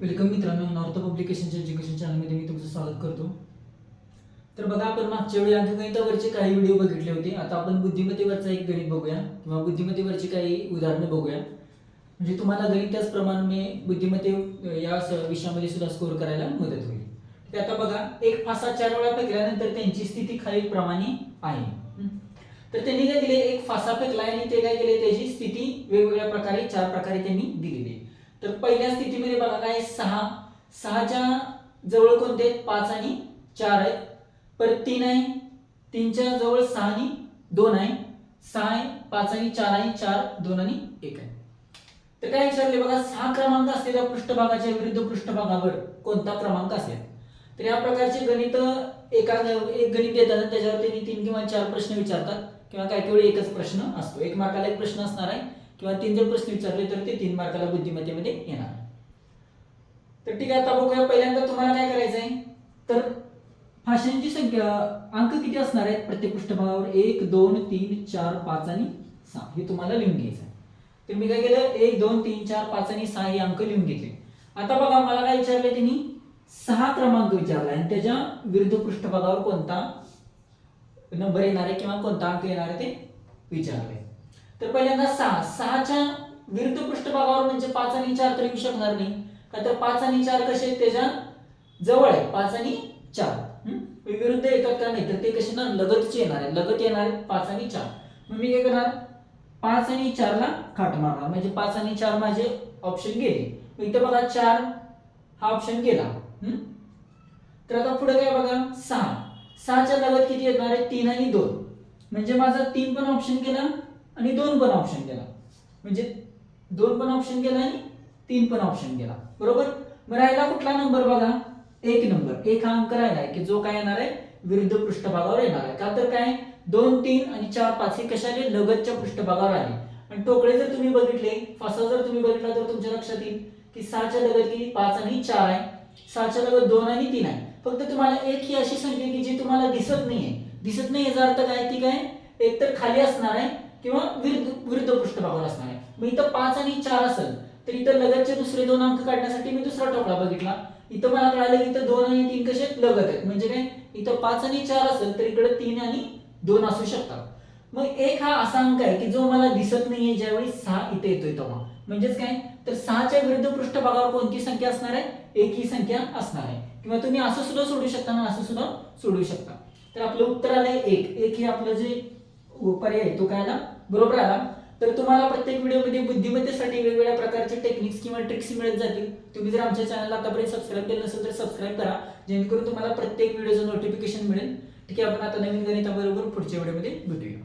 म्हणजे वेलकम मित्रांनो north पब्लिकेशनच्या education चॅनलमध्ये मी तुमचं स्वागत करतो. तर बघा आपण मागच्या वेळी अंकगणितावरचे काही व्हिडिओ बघितले होते. आता आपण बुद्धिमत्तेवरचा एक गणित बघूया किंवा बुद्धिमत्तेवरची काही उदाहरणं बघूया. म्हणजे तुम्हाला गणित त्याचप्रमाणे मी बुद्धिमत्ते या विषयामध्ये सुद्धा स्कोर करायला मदत होईल. ते आता बघा एक फासा चार वेळा फेकल्यानंतर त्यांची स्थिती खालीलप्रमाणे आहे. तर त्यांनी काय दिले एक फासा फेकला आणि ते काय केले? त्याची स्थिती वेगवेगळ्या प्रकारे चार प्रकारे त्यांनी दिलेली आहे. तर पहिल्या स्थितीमध्ये बघा काय सहा. सहाच्या जवळ कोणते आहेत? पाच आणि चार आहेत. परत तीन आहे. तीनच्या जवळ सहा आणि दोन आहे. सहा आहे पाच आणि चार आहे चार दोन आणि एक आहे. तर काय विचारले? बघा सहा क्रमांक असलेल्या पृष्ठभागाच्या विरुद्ध पृष्ठभागावर कोणता क्रमांक असेल? तर या प्रकारचे गणित एका एक गणित देतात त्याच्यावर त्यांनी तीन किंवा चार प्रश्न विचारतात. किंवा काही वेळी एकच प्रश्न असतो. एक मार्काला एक प्रश्न असणार आहे. किंवा तीन जर प्रश्न विचारले तर ते तीन मार्काला बुद्धिमत्तेमध्ये येणार. तर ठीक आहे आता बघूया. पहिल्यांदा तुम्हाला काय करायचं आहे तर भाषांची संख्या अंक किती असणार आहेत प्रत्येक पृष्ठभागावर? एक दोन तीन चार पाच आणि सहा. हे तुम्हाला लिहून घ्यायचं आहे तर मी काय केलं? एक दोन तीन चार पाच आणि सहा हे अंक लिहून घेतले. आता बघा मला काय विचारले त्यांनी? सहा क्रमांक विचारला आणि त्याच्या विरुद्ध पृष्ठभागावर कोणता नंबर येणार आहे किंवा कोणता अंक येणार आहे ते विचारले तर पहिल्यांदा सहा. सहाच्या विरुद्ध पृष्ठभागावर म्हणजे पाच आणि चार तर येऊ शकणार नाही. का तर पाच आणि चार कसे आहेत त्याच्या? जवळ आहे. पाच आणि चार. विरुद्ध येतात का नाही? तर ते कसे ना लगतचे येणार आहे लगत येणार आहे पाच आणि चार. मग मी काय करणार? पाच आणि चारला खाट मारणार. म्हणजे पाच आणि चार माझे ऑप्शन गेले. इथं बघा चार हा ऑप्शन गेला. तर आता पुढे काय बघा? सहा. सहाच्या लगत किती येणार आहे? तीन आणि दोन. म्हणजे माझा तीन पण ऑप्शन गेला आणि दोन पण ऑप्शन गेला म्हणजे दोन पण ऑप्शन गेला आणि तीन पण ऑप्शन गेला बरोबर? मग राहिला कुठला नंबर बघा? एक नंबर एक हा अंक राहिला आहे की जो काय येणार आहे? विरुद्ध पृष्ठभागावर येणार आहे. का तर काय? दोन तीन आणि चार पाच हे कशाने लगतच्या पृष्ठभागावर आले आणि टोकळे जर तुम्ही बघितले फासा जर तुम्ही बघितला तर तुमच्या लक्षात येईल की सहाच्या लगत किती? पाच आणि चार आहे. सहाच्या लगत दोन आणि तीन आहे. फक्त तुम्हाला एक ही अशी संख्या की जी तुम्हाला दिसत नाहीये. दिसत नाही याचा अर्थ काय? ती काय? एक तर खाली असणार आहे. किंवा विरुद्ध विरुद्ध पृष्ठभागावर असणार आहे. मग इथं पाच आणि चार असेल तर इथं लगतचे दुसरे दोन अंक काढण्यासाठी मी दुसरा टोकळा बघितला. इथं मला कळालं की इथं दोन आणि तीन कसे लगत आहेत. म्हणजे काय? इथं पाच आणि चार असेल तर इकडे तीन आणि दोन असू शकतात. मग एक हा असा अंक आहे की जो मला दिसत नाहीये ज्यावेळी सहा इथे येतोय तेव्हा. म्हणजेच काय? तर सहाच्या विरुद्ध पृष्ठभागावर कोणती संख्या असणार आहे? एक ही संख्या असणार आहे. किंवा तुम्ही असं सुद्धा सोडू शकता ना असं सुद्धा सोडू शकता. तर आपलं उत्तर आलंय एक. एक हे आपलं जे पर्याय आहे. तो काय आला बरोबर आला तर तुम्हाला प्रत्येक व्हिडिओमध्ये बुद्धिमत्तेसाठी वेगवेगळ्या प्रकारचे टेक्निक्स किंवा ट्रिक्स मिळत जातील. तुम्ही जर आमच्या चॅनलला आतापर्यंत सबस्क्राईब केलं नसेल तर सबस्क्राईब करा. जेणेकरून तुम्हाला प्रत्येक व्हिडिओचं नोटिफिकेशन मिळेल. ठीक आहे? आपण आता नवीन गणिताबरोबर पुढच्या व्हिडिओमध्ये भेटूया.